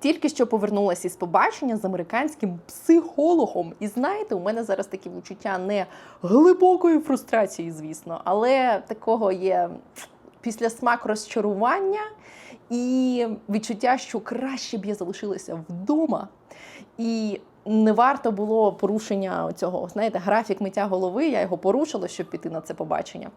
Тільки що повернулася із побачення з американським психологом. І знаєте, у мене зараз такі відчуття не глибокої фрустрації, звісно, але такого є післясмак розчарування і відчуття, що краще б я залишилася вдома. І не варто було порушення цього, знаєте, графік миття голови. Я його порушила, щоб піти на це побачення.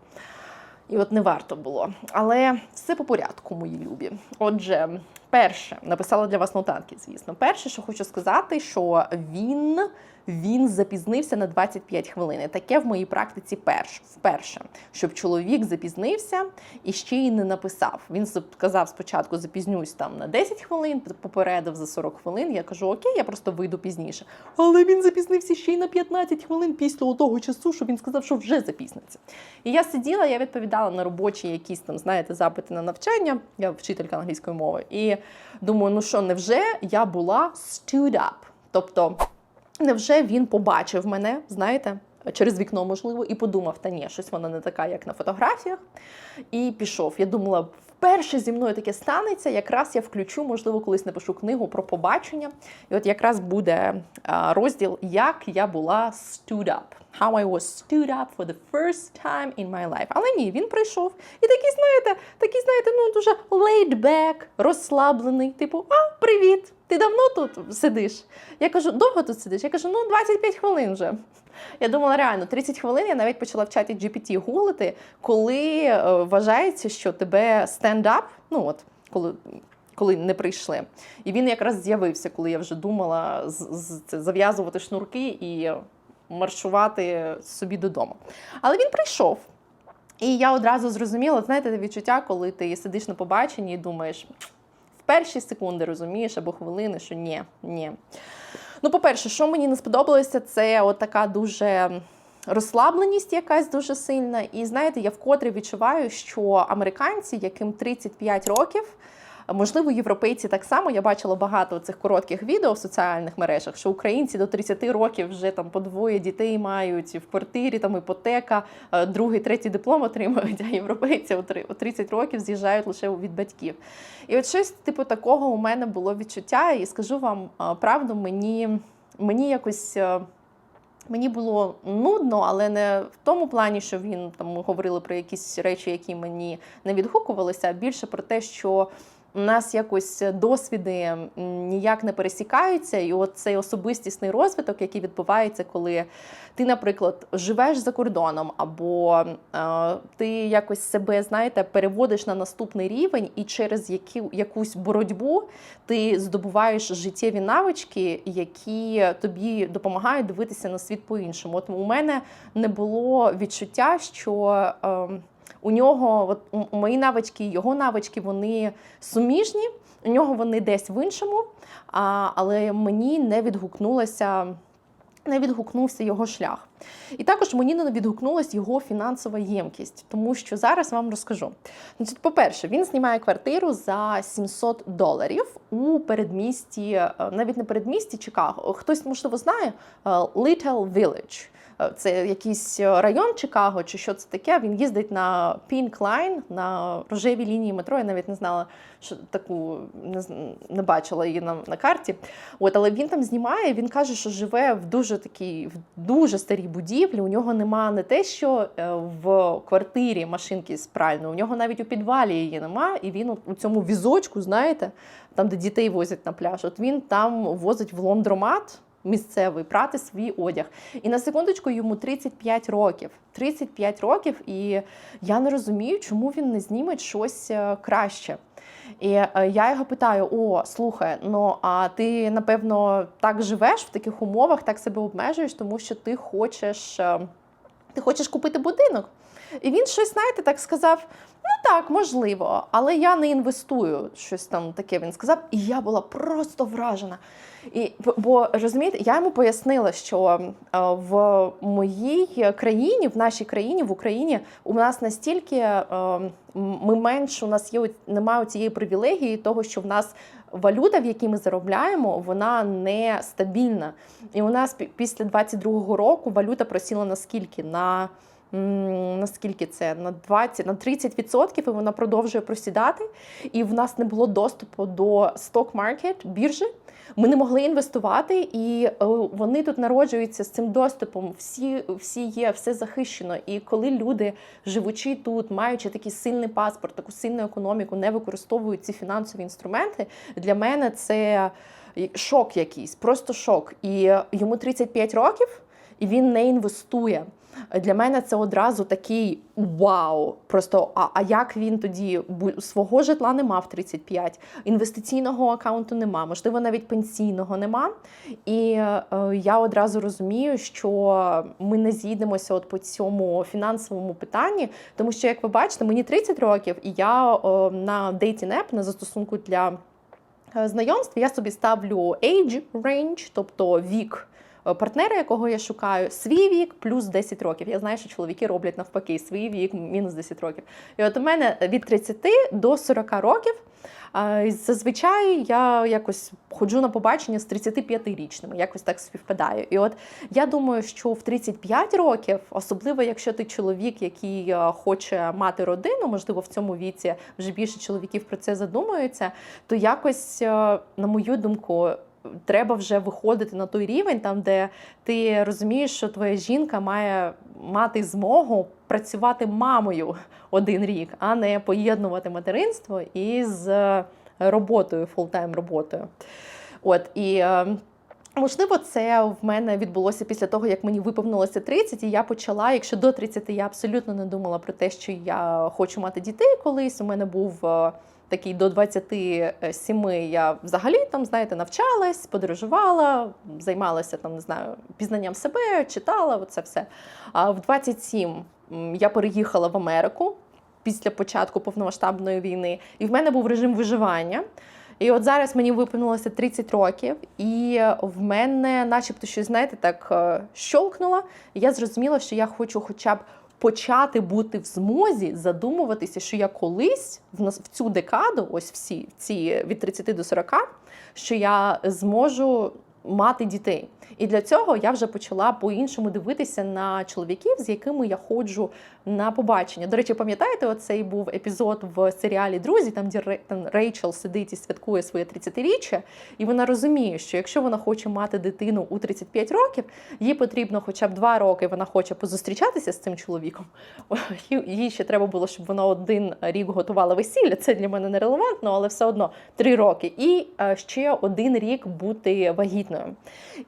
І от не варто було. Але все по порядку, мої любі. Отже, перше, написала для вас нотатки, звісно. Перше, що хочу сказати, що він. Він запізнився на 25 хвилин. Таке в моїй практиці перш, вперше, щоб чоловік запізнився і ще й не написав. Він сказав спочатку запізнюсь там на 10 хвилин, попередив за 40 хвилин. Я кажу, окей, я просто вийду пізніше. Але він запізнився ще й на 15 хвилин після того часу, що він сказав, що вже запізниться. І я сиділа, я відповідала на робочі якісь там, знаєте, запити на навчання. Я вчителька англійської мови. І думаю, ну що, невже я була stood up? Тобто. Невже він побачив мене, знаєте, через вікно, можливо, і подумав, та ні, щось вона не така, як на фотографіях, і пішов. Я думала, вперше зі мною таке станеться. Якраз я включу, можливо, колись напишу книгу про побачення. І от якраз буде розділ, як я була stood up. How I was stood up for the first time in my life. Але ні, він прийшов. І такий, знаєте, такий, знаєте, ну дуже laid back, розслаблений. Типу, а, привіт! Ти давно тут сидиш? Я кажу, довго тут сидиш? Я кажу, ну 25 хвилин вже. Я думала, реально 30 хвилин я навіть почала в чаті GPT гуглити, коли е, вважається, що тебе stand-up, ну от коли. Коли не прийшли, і він якраз з'явився, коли я вже думала зав'язувати шнурки і маршувати собі додому. Але він прийшов. І я одразу зрозуміла, знаєте, те відчуття, коли ти сидиш на побаченні і думаєш, в перші секунди розумієш або хвилини, що ні, ні. Ну, по-перше, що мені не сподобалося, це от така дуже розслабленість якась дуже сильна. І знаєте, я вкотре відчуваю, що американці, яким 35 років, Можливо, європейці так само. Я бачила багато цих коротких відео в соціальних мережах, що українці до 30 років вже там по двоє дітей мають в квартирі, там іпотека, е, другий, третій диплом отримують, а європейці у 30 років з'їжджають лише від батьків. І от щось типу такого у мене було відчуття, і скажу вам е, правду, мені, мені якось. е, Мені було нудно, але не в тому плані, що він там говорили про якісь речі, які мені не відгукувалися, а більше про те, що у нас якось досвіди ніяк не пересікаються, і от цей особистісний розвиток, який відбувається, коли ти, наприклад, живеш за кордоном, або е, ти якось себе знаєте переводиш на наступний рівень, і через які, якусь боротьбу ти здобуваєш життєві навички, які тобі допомагають дивитися на світ по-іншому. От у мене не було відчуття, що. Е, у нього, от мої навички, його навички, вони суміжні. У нього вони десь в іншому, а, але мені не відгукнулося. Не відгукнувся його шлях. І також мені не відгукнулася його фінансова ємкість, тому що зараз вам розкажу. Значить, по-перше, він знімає квартиру за 700 доларів у передмісті, е, навіть не передмісті Чикаго. Хтось, можливо, знає е, Little Village. Е, Це якийсь район Чикаго, чи що це таке. Він їздить на Pink Line, на рожевій лінії метро. Я навіть не знала, що таку не, не бачила її на, на карті. От, але він там знімає. Він каже, що живе в дуже такій, в дуже старій будівлі. У нього нема не те, що е, в квартирі машинки з у нього навіть у підвалі її нема. І він у цьому візочку, знаєте, там, де дітей возять на пляж. От він там возить в лондромат місцевий прати свій одяг. І на секундочку йому 35 років. 35 років, і я не розумію, чому він не зніме щось е, краще. І е, я його питаю: о, слухай, ну а ти напевно так живеш в таких умовах, так себе обмежуєш, тому що ти хочеш, е, ти хочеш купити будинок. І він щось, знаєте, так сказав: так, можливо, але я не інвестую. Щось там таке він сказав, і я була просто вражена. І, бо- розумієте, я йому пояснила, що е, в моїй країні, в нашій країні, в Україні, у нас настільки е, ми менш, у нас є немає цієї привілегії, того, що в нас валюта, в якій ми заробляємо, вона не стабільна. І у нас після 22-го року валюта просіла на скільки? На наскільки це на 20, на 30%, і вона продовжує просідати. І в нас не було доступу до сток маркет біржі. Ми не могли інвестувати, і е, вони тут народжуються з цим доступом. Всі, всі є, все захищено. І коли люди, живучи тут, маючи такий сильний паспорт, таку сильну економіку, не використовують ці фінансові інструменти, для мене це шок якийсь, просто шок. І йому 35 років, і він не інвестує. Для мене це одразу такий вау. Просто а, а як він тоді свого житла не мав 35, інвестиційного акаунту нема, можливо, навіть пенсійного нема. І е, я одразу розумію, що ми не з'їдемося от по цьому фінансовому питанні, тому що, як ви бачите, мені 30 років, і я е, на dating app, на застосунку для е, знайомств, я собі ставлю age range, тобто вік партнера, якого я шукаю, свій вік плюс 10 років. Я знаю, що чоловіки роблять навпаки свій вік мінус 10 років. І от у мене від 30 до 40 років. Зазвичай я якось ходжу на побачення з 35-річними, якось так співпадаю. І от я думаю, що в 35 років, особливо якщо ти чоловік, який е, хоче мати родину, можливо, в цьому віці вже більше чоловіків про це задумуються, то якось, е, на мою думку, треба вже виходити на той рівень, там де ти розумієш, що твоя жінка має мати змогу працювати мамою один рік, а не поєднувати материнство із е, роботою, фултайм роботою. От і. е, Можливо, це в мене відбулося після того, як мені виповнилося 30, і я почала. Якщо до 30 я абсолютно не думала про те, що я хочу мати дітей колись. У мене був е, такий до 27 я взагалі там, знаєте, навчалась, подорожувала, займалася там, не знаю, пізнанням себе, читала, оце все. А в 27 я переїхала в Америку після початку повномасштабної війни, і в мене був режим виживання. І от зараз мені виповнилося 30 років, і в мене, начебто, щось, знаєте, так е, щолкнуло. І я зрозуміла, що я хочу хоча б почати бути в змозі задумуватися, що я колись в нас в цю декаду, ось всі ці від 30 до 40, що я зможу мати дітей. І для цього я вже почала по-іншому дивитися на чоловіків, з якими я ходжу на побачення. До речі, пам'ятаєте, оцей був епізод в серіалі Друзі, там де Рейчел сидить і святкує своє 30-річчя, і вона розуміє, що якщо вона хоче мати дитину у 35 років, їй потрібно хоча б два роки. Вона хоче позустрічатися з цим чоловіком. Їй- ще треба було, щоб вона один рік готувала весілля. Це для мене нерелевантно, але все одно три роки. І е, ще один рік бути вагітною.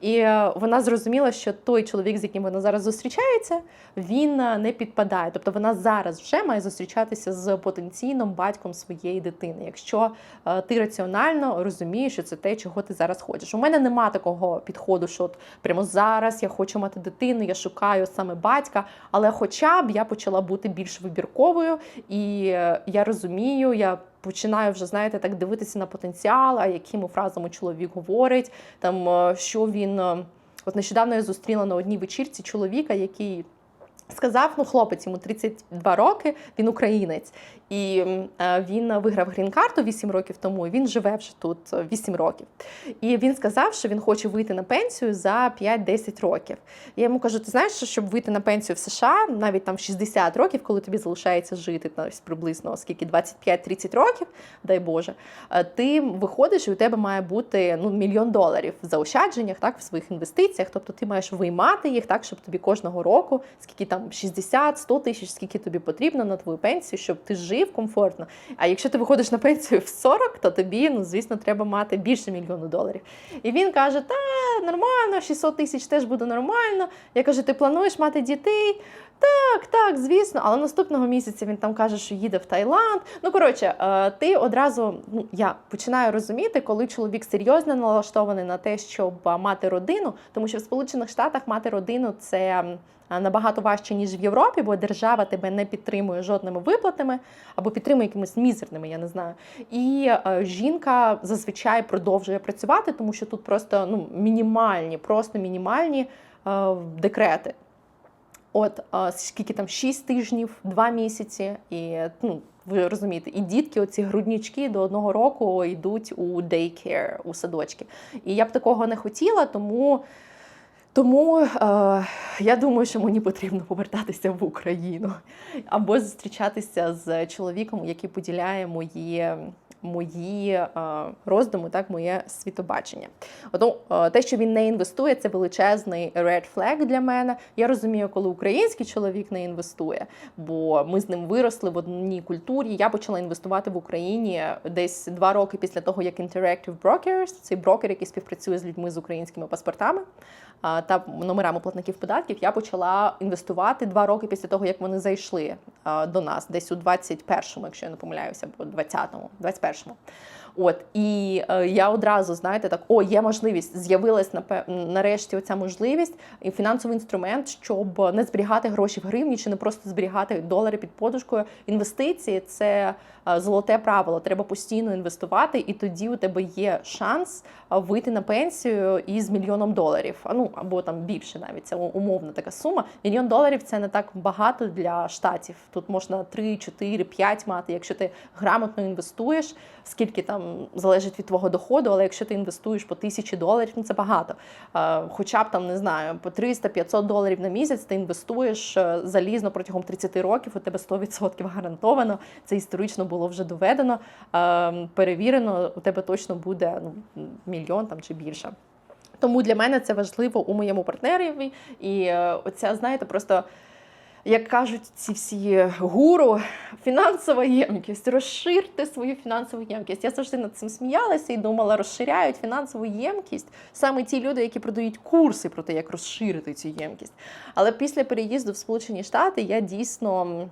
І е, вона зрозуміла, що той чоловік, з яким вона зараз зустрічається, він е, не підпадає. Тобто вона зараз вже має зустрічатися з потенційним батьком своєї дитини, якщо е, ти раціонально розумієш, що це те, чого ти зараз хочеш. У мене нема такого підходу, що от прямо зараз я хочу мати дитину, я шукаю саме батька, але хоча б я почала бути більш вибірковою, і е, я розумію, я. Починаю вже, знаєте, так дивитися на потенціал, а якими фразами чоловік говорить, там е, що він. е, От нещодавно я зустріла на одній вечірці чоловіка, який сказав: ну, хлопець, йому 32 роки, він українець, і е, він виграв грін-карту 8 років тому. і Він живе вже тут е, 8 років. І він сказав, що він хоче вийти на пенсію за 5-10 років. Я йому кажу: ти знаєш, що щоб вийти на пенсію в США, навіть там 60 років, коли тобі залишається жити та ось приблизно скільки 25-30 років, дай Боже, е, ти виходиш, і у тебе має бути ну мільйон доларів в заощадженнях, так в своїх інвестиціях. Тобто ти маєш виймати їх так, щоб тобі кожного року, скільки там 60-100 тисяч, скільки тобі потрібно на твою пенсію, щоб ти жив комфортно. А якщо ти виходиш на пенсію в 40, то тобі, ну звісно, треба мати більше мільйону доларів. І він каже: Та нормально, 600 тисяч теж буде нормально. Я кажу, ти плануєш мати дітей? Так, так, звісно. Але наступного місяця він там каже, що їде в Таїланд. Ну коротше, е, ти одразу ну я починаю розуміти, коли чоловік серйозно налаштований на те, щоб мати родину, тому що в Сполучених Штатах мати родину це. Набагато важче ніж в Європі, бо держава тебе не підтримує жодними виплатами або підтримує якимись мізерними, я не знаю. І е, жінка зазвичай продовжує працювати, тому що тут просто ну мінімальні, просто мінімальні е, декрети. От скільки там 6 тижнів, 2 місяці, і ну ви розумієте, і дітки, оці груднічки до одного року йдуть у daycare, у садочки. І я б такого не хотіла, тому. Тому е, я думаю, що мені потрібно повертатися в Україну або зустрічатися з чоловіком, який поділяє мої. Мої е, роздуми, так, моє світобачення. Ото е, те, що він не інвестує, це величезний red flag для мене. Я розумію, коли український чоловік не інвестує, бо ми з ним виросли в одній культурі. Я почала інвестувати в Україні десь два роки після того, як Interactive Brokers, цей брокер, який співпрацює з людьми з українськими паспортами та номерами платників податків, я почала інвестувати два роки після того, як вони зайшли до нас, десь у 21-му, якщо я не помиляюся, або 20-му, 21-му. От і е, я одразу знаєте, так о, є можливість. З'явилась нарешті оця можливість і фінансовий інструмент, щоб не зберігати гроші в гривні, чи не просто зберігати долари під подушкою. Інвестиції це е, золоте правило. Треба постійно інвестувати, і тоді у тебе є шанс е, вийти на пенсію із мільйоном доларів. Ну або там більше навіть це умовна така сума. Мільйон доларів це не так багато для штатів. Тут можна 3, 4, 5 мати, якщо ти грамотно інвестуєш, скільки там залежить від твого доходу, але якщо ти інвестуєш по тисячі доларів, ну це багато. Е, Хоча б там не знаю, по 300-500 доларів на місяць ти інвестуєш е, залізно протягом 30 років. У тебе 100% гарантовано. Це історично було вже доведено, е, перевірено. У тебе точно буде ну, мільйон там чи більше. Тому для мене це важливо у моєму партнерові. І оця, знаєте, просто. Як кажуть ці всі гуру, фінансова ємкість, розширте свою фінансову ємкість. Я завжди над цим сміялася і думала, розширяють фінансову ємкість саме ті люди, які продають курси про те, як розширити цю ємкість. Але після переїзду в Сполучені Штати я дійсно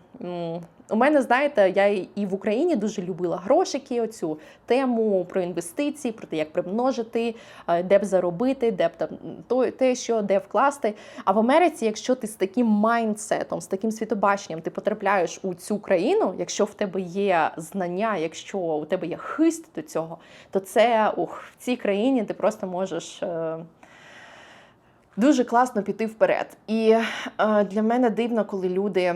у мене, знаєте, я і в Україні дуже любила грошики, оцю тему про інвестиції, про те, як примножити, е, де б заробити, де б там то, те, що де вкласти. А в Америці, якщо ти з таким майндсетом, з таким світобаченням, ти потрапляєш у цю країну, якщо в тебе є знання, якщо у тебе є хист до цього, то це ух, в цій країні ти просто можеш. е, Дуже класно піти вперед. І е, для мене дивно, коли люди,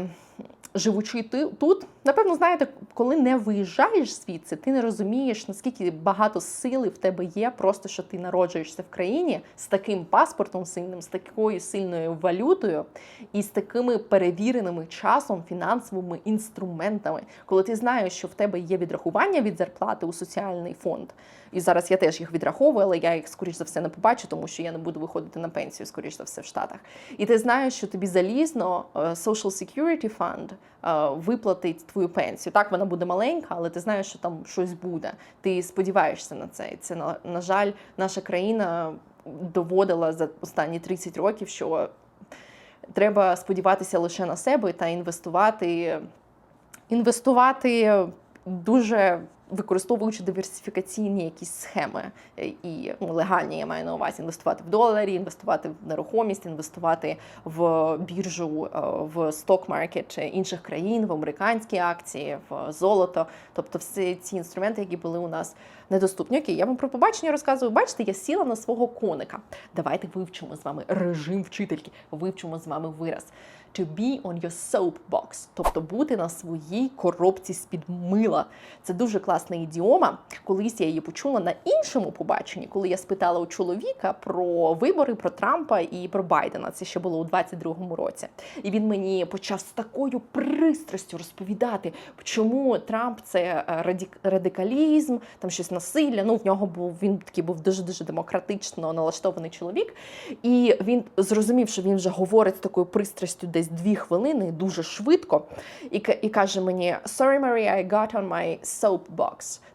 живучи тут, напевно, знаєте, коли не виїжджаєш звідси, ти не розумієш, наскільки багато сили в тебе є, просто що ти народжуєшся в країні з таким паспортом сильним, з такою сильною валютою і з такими перевіреними часом фінансовими інструментами, коли ти знаєш, що в тебе є відрахування від зарплати у соціальний фонд. І зараз я теж їх відраховую, але я їх скоріш за все не побачу, тому що я не буду виходити на пенсію, скоріш за все, в Штатах. І ти знаєш, що тобі залізно е, Social Security Fund виплатить твою пенсію. Так, вона буде маленька, але ти знаєш, що там щось буде. Ти сподіваєшся на це. І це на, на жаль, наша країна доводила за останні 30 років, що треба сподіватися лише на себе та інвестувати, інвестувати дуже використовуючи диверсифікаційні якісь схеми е, і ну, легальні, я маю на увазі інвестувати в доларі, інвестувати в нерухомість, інвестувати в біржу, е, в сток-маркет інших країн, в американські акції, в золото. Тобто, всі ці інструменти, які були у нас недоступні. Окей, я вам про побачення розказую. Бачите, я сіла на свого коника. Давайте вивчимо з вами режим вчительки, вивчимо з вами вираз. To be on your soapbox, тобто бути на своїй коробці з-під мила. Це дуже класна ідіома. Колись я її почула на іншому побаченні, коли я спитала у чоловіка про вибори, про Трампа і про Байдена. Це ще було у 22-му році. І він мені почав з такою пристрастю розповідати, чому Трамп це е, радік- радикалізм, там щось насилля. Ну в нього був він такий був дуже дуже демократично налаштований чоловік. І він зрозумів, що він вже говорить з такою пристрастю десь дві хвилини, дуже швидко, і, і каже мені: Sorry, Maria, I got on my soapbox.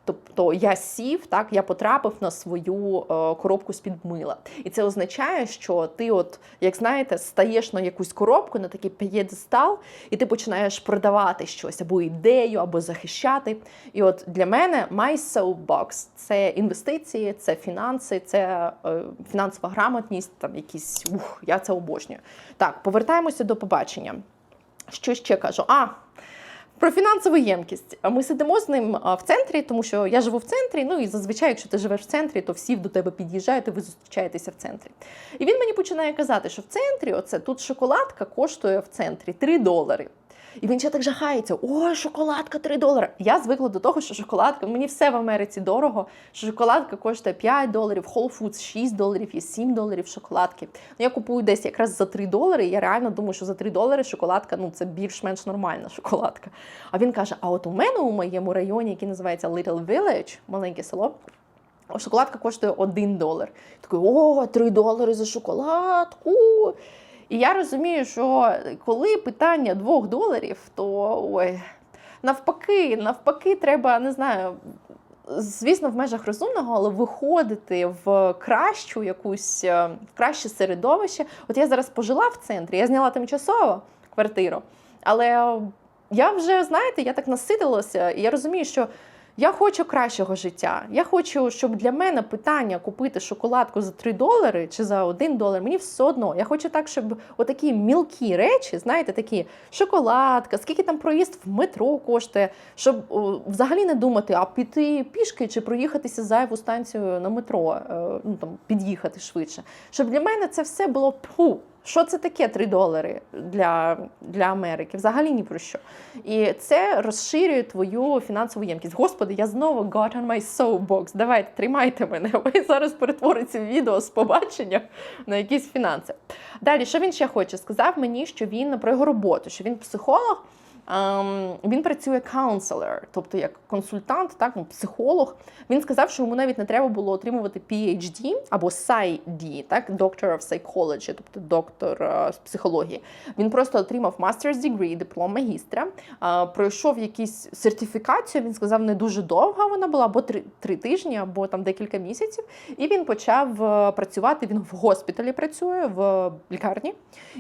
Тобто я сів, так я потрапив на свою е, коробку з-під мила. І це означає, що ти, от, як знаєте, стаєш на якусь коробку, на такий п'єдестал, і ти починаєш продавати щось або ідею, або захищати. І от для мене my soapbox – це інвестиції, це фінанси, це е, фінансова грамотність, там якісь ух, я це обожнюю. Так, повертаємося до побачення. Що ще кажу? А. Про фінансову ємкість. Ми сидимо з ним в центрі, тому що я живу в центрі. Ну і зазвичай, якщо ти живеш в центрі, то всі до тебе під'їжджають, і ви зустрічаєтеся в центрі. І він мені починає казати, що в центрі, оце тут шоколадка коштує в центрі 3 долари. І він ще так жахається. Ой, шоколадка 3 долари. Я звикла до того, що шоколадка, мені все в Америці дорого. Що шоколадка коштує 5 доларів, Whole Foods 6 доларів, є 7 доларів шоколадки. Ну, я купую десь якраз за 3 долари. І я реально думаю, що за 3 долари шоколадка ну це більш-менш нормальна шоколадка. А він каже: А от у мене у моєму районі, який називається Little Village, маленьке село. Шоколадка коштує 1 долар. Такий, о, 3 долари за шоколадку. І я розумію, що коли питання 2 доларів, то ой, навпаки, навпаки, треба, не знаю, звісно, в межах розумного, але виходити в кращу якусь е, в краще середовище. От я зараз пожила в центрі, я зняла тимчасово квартиру, але я вже, знаєте, я так наситилася, і я розумію, що. Я хочу кращого життя. Я хочу, щоб для мене питання купити шоколадку за 3 долари чи за 1 долар, мені все одно. Я хочу так, щоб отакі мілкі речі, знаєте, такі шоколадка, скільки там проїзд в метро коштує, щоб взагалі не думати, а піти пішки чи проїхатися зайву станцію на метро, е, ну там під'їхати швидше. Щоб для мене це все було пу. Що це таке 3 долари для для Америки? Взагалі ні про що. І це розширює твою фінансову ємкість. Господи, я знову got on my soapbox. Давайте, тримайте мене. Ви зараз перетвориться відео з побачення на якісь фінанси. Далі, що він ще хоче? Сказав мені, що він про його роботу, що він психолог. Um, він працює counselor, тобто як консультант, так ну, психолог. Він сказав, що йому навіть не треба було отримувати PhD або PsyD, так Doctor of Psychology, тобто доктор uh, з психології. Він просто отримав master's degree, диплом магістра, uh, пройшов якісь сертифікацію. Він сказав, не дуже довга вона була, або три, три тижні, або там декілька місяців. І він почав uh, працювати. Він в госпіталі працює в лікарні,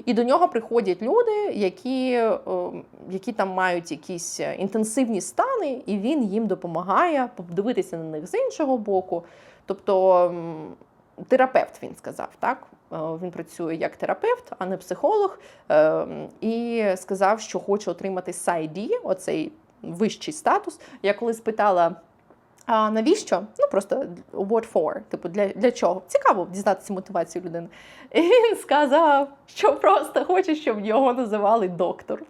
і до нього приходять люди, які, які там мають якісь е, інтенсивні стани, і він їм допомагає подивитися на них з іншого боку. Тобто терапевт він сказав, так? Е, він працює як терапевт, а не психолог, е, і сказав, що хоче отримати сайді, оцей вищий статус. Я коли спитала. А навіщо? Ну просто what for? Типу, для для чого? Цікаво дізнатися мотивацію людини. І він сказав, що просто хоче, щоб його називали доктор.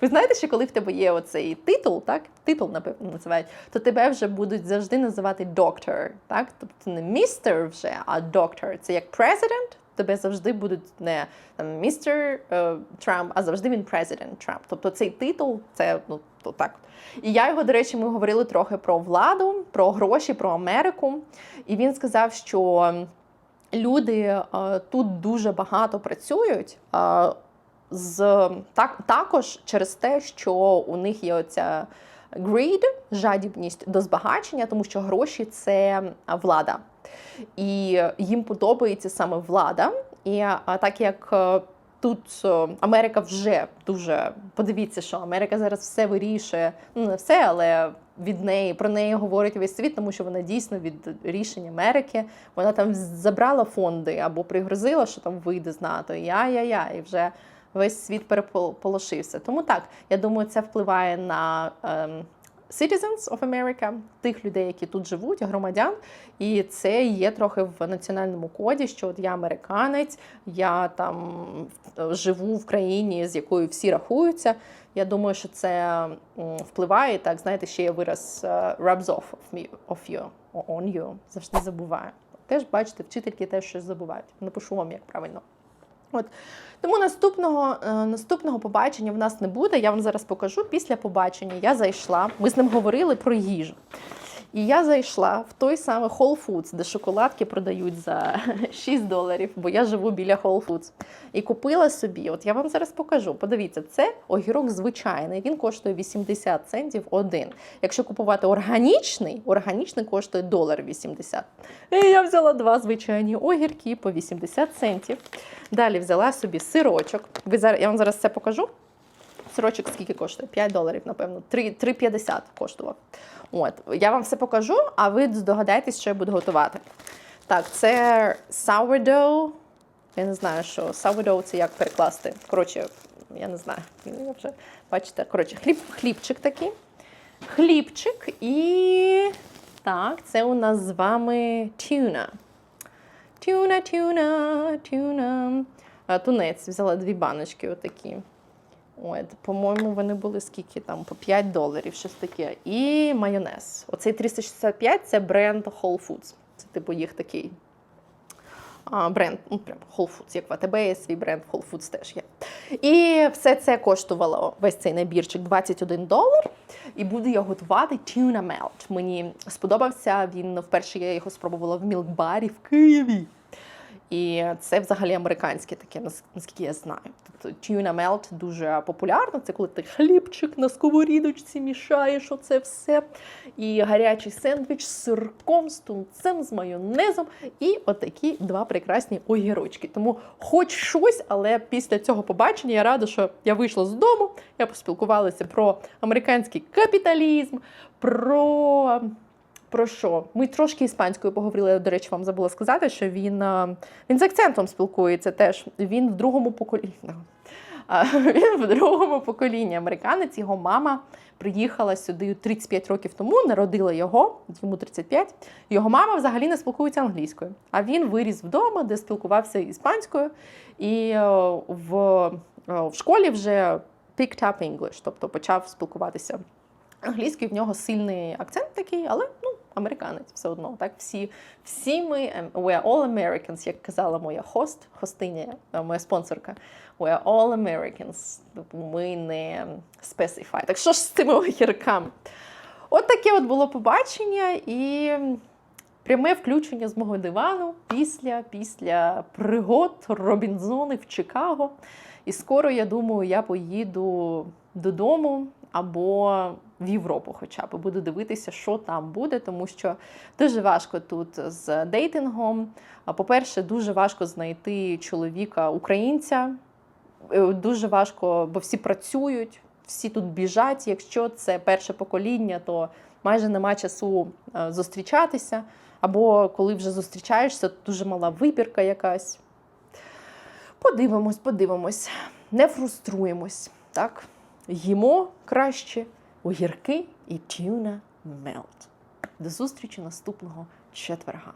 Ви знаєте, що коли в тебе є оцей титул, так? Титул, напевно, називають, то тебе вже будуть завжди називати доктор. Так? Тобто не містер вже, а доктор. Це як президент. Тебе завжди будуть не там містер Трамп, а завжди він президент Трамп. Тобто цей титул це ну то так. І я його, до речі, ми говорили трохи про владу, про гроші, про Америку. І він сказав, що люди е, тут дуже багато працюють. Е, з так також через те, що у них є оця greed, жадібність до збагачення, тому що гроші це влада, і їм подобається саме влада. І так як е, Тут Америка вже дуже подивіться, що Америка зараз все вирішує. Ну не все, але від неї про неї говорить весь світ, тому що вона дійсно від рішень Америки. Вона там забрала фонди або пригрозила, що там вийде з НАТО. Я-я-я, і вже весь світ переполошився. Тому так я думаю, це впливає на. Ем, Citizens of America, тих людей, які тут живуть, громадян, і це є трохи в національному коді, що от я американець, я там живу в країні, з якою всі рахуються. Я думаю, що це впливає. Так, знаєте, ще є вираз rubs off of me, of you, on you. Завжди забуваю. Теж бачите, вчительки теж щось забувають. Напишу вам як правильно. От тому наступного е, наступного побачення в нас не буде. Я вам зараз покажу. Після побачення я зайшла. Ми з ним говорили про їжу. І я зайшла в той самий Whole Foods, де шоколадки продають за 6 доларів, бо я живу біля Whole Foods. І купила собі, от я вам зараз покажу. Подивіться, це огірок звичайний, він коштує 80 центів один. Якщо купувати органічний, органічний коштує долар 80. І я взяла два звичайні огірки по 80 центів. Далі взяла собі сирочок. Ви зараз, Я вам зараз це покажу. Сирочок скільки коштує? 5 доларів, напевно, 3,50 коштував. От, Я вам все покажу, а ви здогадаєтесь, що я буду готувати. Так, це sourdough. Я не знаю, що sourdough це як перекласти. Коротше, я не знаю. вже, Бачите, коротше, хліб, хлібчик такий. Хлібчик і. Так, це у нас з вами тюна. Тюна, тюна, тюна. Тунець. Взяла дві баночки отакі. От, по-моєму, вони були скільки там по 5 доларів, щось таке. І майонез. Оцей 365 це бренд Whole Foods. Це типу їх такий а, бренд, ну прям Whole Foods, як в АТБ є свій бренд, Whole Foods теж є. І все це коштувало весь цей набірчик 21 долар. І буду я готувати tuna melt. Мені сподобався він вперше. Я його спробувала в мілкбарі в Києві. І це взагалі американське таке, нас- наскільки я знаю. Тобто tuna melt дуже популярно. Це коли ти хлібчик на сковорідочці мішаєш оце все. І гарячий сендвіч з сирком, з тунцем, з майонезом. І отакі два прекрасні огірочки. Тому хоч щось, але після цього побачення я рада, що я вийшла з дому, я поспілкувалася про американський капіталізм, про. Про що? Ми трошки іспанською поговорили. До речі, вам забула сказати, що він, е, він з акцентом спілкується теж. Він в другому поколінні. Він в другому поколінні американець. Його мама приїхала сюди 35 років тому, народила його, йому 35. Його мама взагалі не спілкується англійською. А він виріс вдома, де спілкувався іспанською, і е, в, е, в школі вже picked up English, тобто почав спілкуватися англійською. В нього сильний акцент такий, але ну, американець все одно. Так, всі, всі ми ем, we are all Americans, як казала моя хост, хостиня, е, моя спонсорка. We are all Americans. Тобто Ми не specify. Так що ж з цими огірками? От таке от було побачення і пряме включення з мого дивану після, після пригод Робінзони в Чикаго. І скоро, я думаю, я поїду додому або в Європу, хоча б буду дивитися, що там буде, тому що дуже важко тут з дейтингом. По-перше, дуже важко знайти чоловіка українця. Е, Дуже важко, бо всі працюють, всі тут біжать. Якщо це перше покоління, то майже нема часу е, зустрічатися. Або коли вже зустрічаєшся, то дуже мала вибірка якась. Подивимось, подивимось, не фруструємось, так? Їмо краще огірки і тюна мелт. До зустрічі наступного четверга.